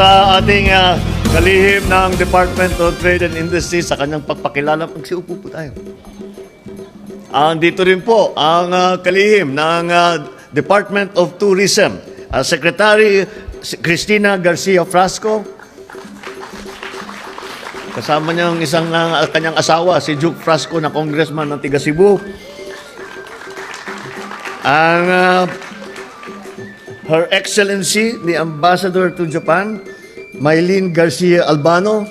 sa ating ah, kalihim ng Department of Trade and Industry sa kanyang pagpakilala. Magsiupo po tayo. Andito rin po ang ah, kalihim ng ah, Department of Tourism, ah, Secretary Cristina Garcia Frasco. Kasama niya ang isang ah, kanyang asawa, si Duke Frasco na congressman ng Tiga Cebu. Ang ah, Her Excellency, the Ambassador to Japan, Maylene Garcia Albano.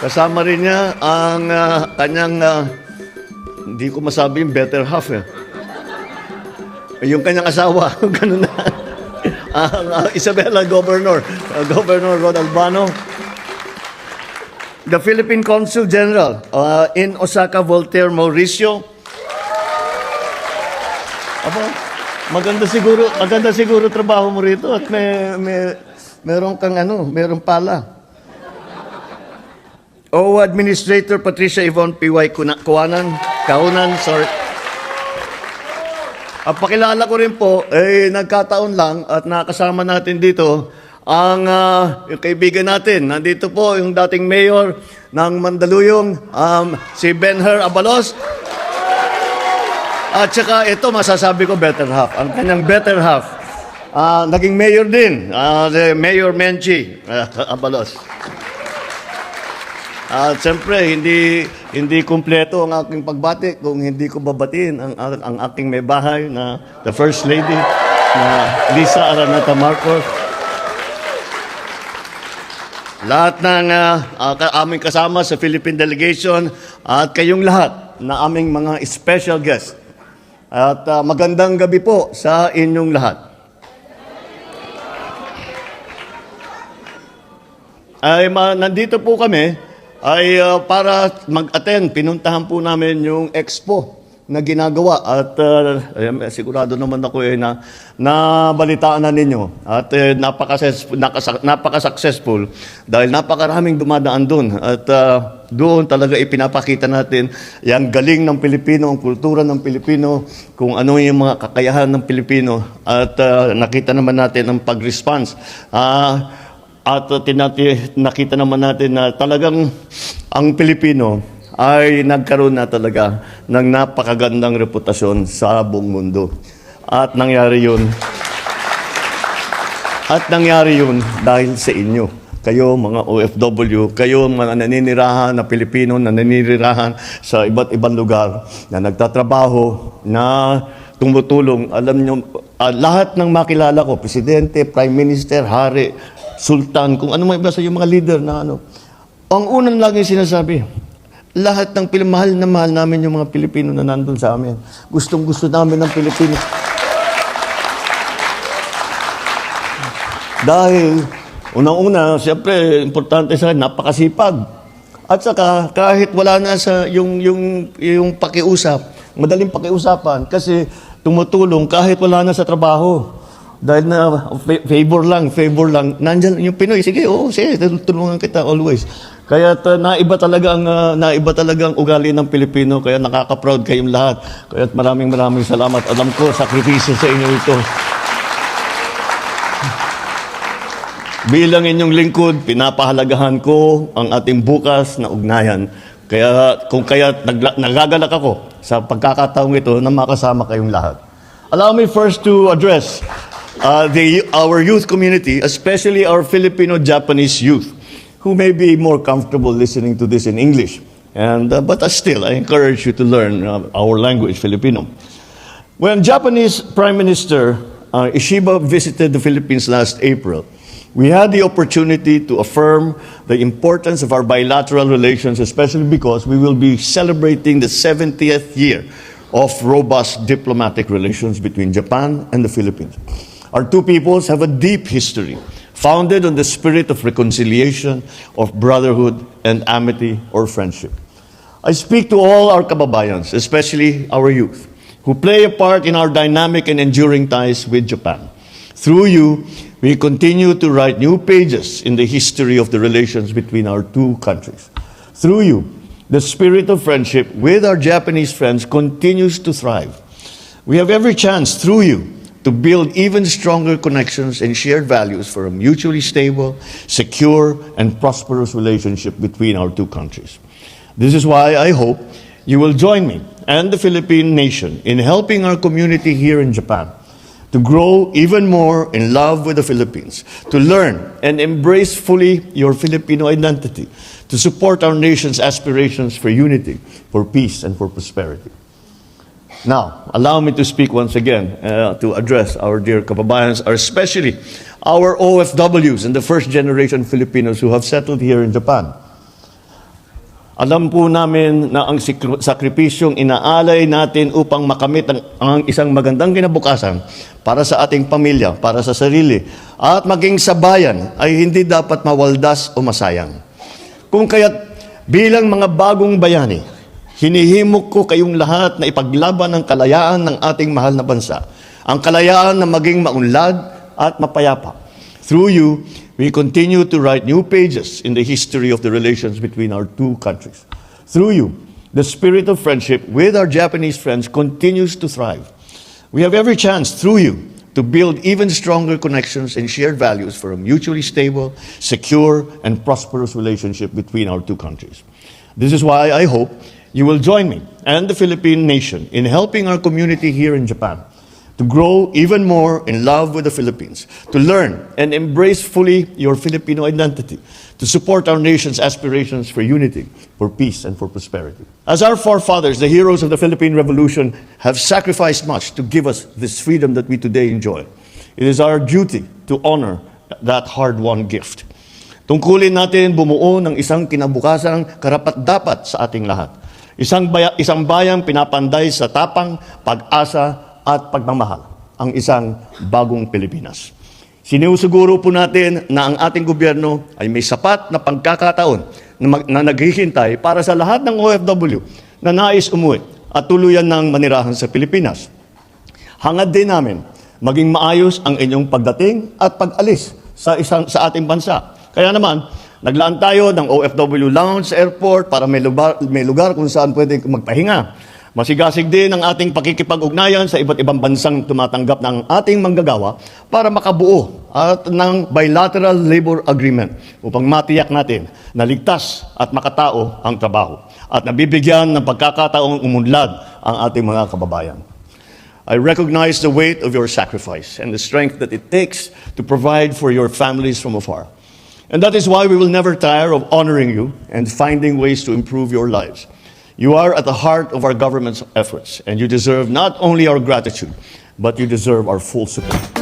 Kasama rin niya ang ah, kanyang, ah, hindi ko masabi yung better half eh. Yung kanyang asawa, ganun na. Ang ah, Isabela Governor, ah, Governor Ron Albano. The Philippine Consul General uh, in Osaka, Voltaire Mauricio. Maganda siguro, maganda siguro trabaho mo rito at may, may meron kang ano, meron pala. O Administrator Patricia Yvonne P.Y. Kuanan, Kaunan, sorry. Ang pakilala ko rin po, eh, nagkataon lang at nakasama natin dito ang ah, yung kaibigan natin. Nandito po yung dating mayor ng Mandaluyong, um, si Benher Abalos. At saka ito, masasabi ko better half. Ang kanyang better half, ah, naging mayor din, si Mayor Menchi ah, Abalos. At siyempre, hindi hindi kumpleto ang aking pagbati kung hindi ko babatiin ang, ang aking may bahay na the First Lady na Lisa Araneta Marcos. Lahat ng ah, ka- aming kasama sa Philippine Delegation at kayong lahat na aming mga special guest. At ah, magandang gabi po sa inyong lahat. ay ma, nandito po kami ay ah, para mag-attend. Pinuntahan po namin yung expo na ginagawa. At ah, ay, sigurado naman ako eh na nabalitaan na ninyo. At eh, napaka-successful, napaka-successful dahil napakaraming dumadaan doon at ah, doon talaga ipinapakita natin yung galing ng Pilipino, ang kultura ng Pilipino, kung ano yung mga kakayahan ng Pilipino. At ah, nakita naman natin ang pag-response. Ah, at uh, tinati, nakita naman natin na talagang ang Pilipino ay nagkaroon na talaga ng napakagandang reputasyon sa buong mundo. At nangyari yun. At nangyari yun dahil sa inyo. Kayo mga OFW, kayo mga naninirahan na Pilipino na naninirahan sa iba't ibang lugar na nagtatrabaho, na tumutulong. Alam nyo, ah, lahat ng makilala ko, Presidente, Prime Minister, Hari, Sultan, kung ano may iba sa yung mga leader na ano. Ang unang lagi sinasabi, lahat ng mahal na mahal namin yung mga Pilipino na nandun sa amin. Gustong gusto namin ng Pilipino. Dahil, unang-una, siyempre, importante sa akin, napakasipag. At saka, kahit wala na sa yung, yung, yung pakiusap, madaling pakiusapan, kasi tumutulong kahit wala na sa trabaho. Dahil na fa- favor lang, favor lang. Nandyan yung Pinoy, sige, oo, sige, tulungan kita always. Kaya ta, naiba talaga ang ah, naiba talaga ang ugali ng Pilipino, kaya nakaka-proud kayong lahat. Kaya maraming maraming salamat. Alam ko, sakripisyo sa inyo ito. Bilang inyong lingkod, pinapahalagahan ko ang ating bukas na ugnayan. Kaya kung kaya nagla- nagagalak ako sa pagkakataong ito na makasama kayong lahat. Allow me first to address uh, the, our youth community, especially our Filipino-Japanese youth, who may be more comfortable listening to this in English. And, uh, but uh, still, I encourage you to learn uh, our language, Filipino. When Japanese Prime Minister uh, Ishiba visited the Philippines last April, we had the opportunity to affirm the importance of our bilateral relations, especially because we will be celebrating the 70th year of robust diplomatic relations between Japan and the Philippines. Our two peoples have a deep history, founded on the spirit of reconciliation, of brotherhood, and amity or friendship. I speak to all our kababayans, especially our youth, who play a part in our dynamic and enduring ties with Japan. Through you, we continue to write new pages in the history of the relations between our two countries. Through you, the spirit of friendship with our Japanese friends continues to thrive. We have every chance through you to build even stronger connections and shared values for a mutually stable, secure, and prosperous relationship between our two countries. This is why I hope you will join me and the Philippine nation in helping our community here in Japan to grow even more in love with the Philippines, to learn and embrace fully your Filipino identity, to support our nation's aspirations for unity, for peace, and for prosperity. Now, allow me to speak once again uh, to address our dear kababayans, or especially our OFWs and the first generation Filipinos who have settled here in Japan. Alam po namin na ang sakripisyong inaalay natin upang makamit ang, ang isang magandang kinabukasan para sa ating pamilya, para sa sarili, at maging sa bayan ay hindi dapat mawaldas o masayang. Kung kaya't bilang mga bagong bayani, hinihimok ko kayong lahat na ipaglaban ang kalayaan ng ating mahal na bansa. Ang kalayaan na maging maunlad at mapayapa. Through you, we continue to write new pages in the history of the relations between our two countries. Through you, the spirit of friendship with our Japanese friends continues to thrive. We have every chance through you to build even stronger connections and shared values for a mutually stable, secure, and prosperous relationship between our two countries. This is why I hope you will join me and the Philippine nation in helping our community here in Japan to grow even more in love with the Philippines, to learn and embrace fully your Filipino identity, to support our nation's aspirations for unity, for peace, and for prosperity. As our forefathers, the heroes of the Philippine Revolution, have sacrificed much to give us this freedom that we today enjoy, it is our duty to honor that hard won gift. Tungkulin natin bumuo ng isang kinabukasang karapat-dapat sa ating lahat. Isang, baya, isang bayang pinapanday sa tapang, pag-asa at pagmamahal. Ang isang bagong Pilipinas. Sinusiguro po natin na ang ating gobyerno ay may sapat na pagkakataon na, mag, na naghihintay para sa lahat ng OFW na nais umuwi at tuluyan ng manirahan sa Pilipinas. Hangad din namin maging maayos ang inyong pagdating at pag-alis sa isang sa ating bansa. Kaya naman, naglaan tayo ng OFW lounge airport para may lugar, may lugar kung saan pwede magpahinga. Masigasig din ang ating pakikipag-ugnayan sa iba't ibang bansang tumatanggap ng ating manggagawa para makabuo at ng bilateral labor agreement upang matiyak natin na ligtas at makatao ang trabaho at nabibigyan ng pagkakataong umunlad ang ating mga kababayan. I recognize the weight of your sacrifice and the strength that it takes to provide for your families from afar. And that is why we will never tire of honoring you and finding ways to improve your lives. You are at the heart of our government's efforts, and you deserve not only our gratitude, but you deserve our full support.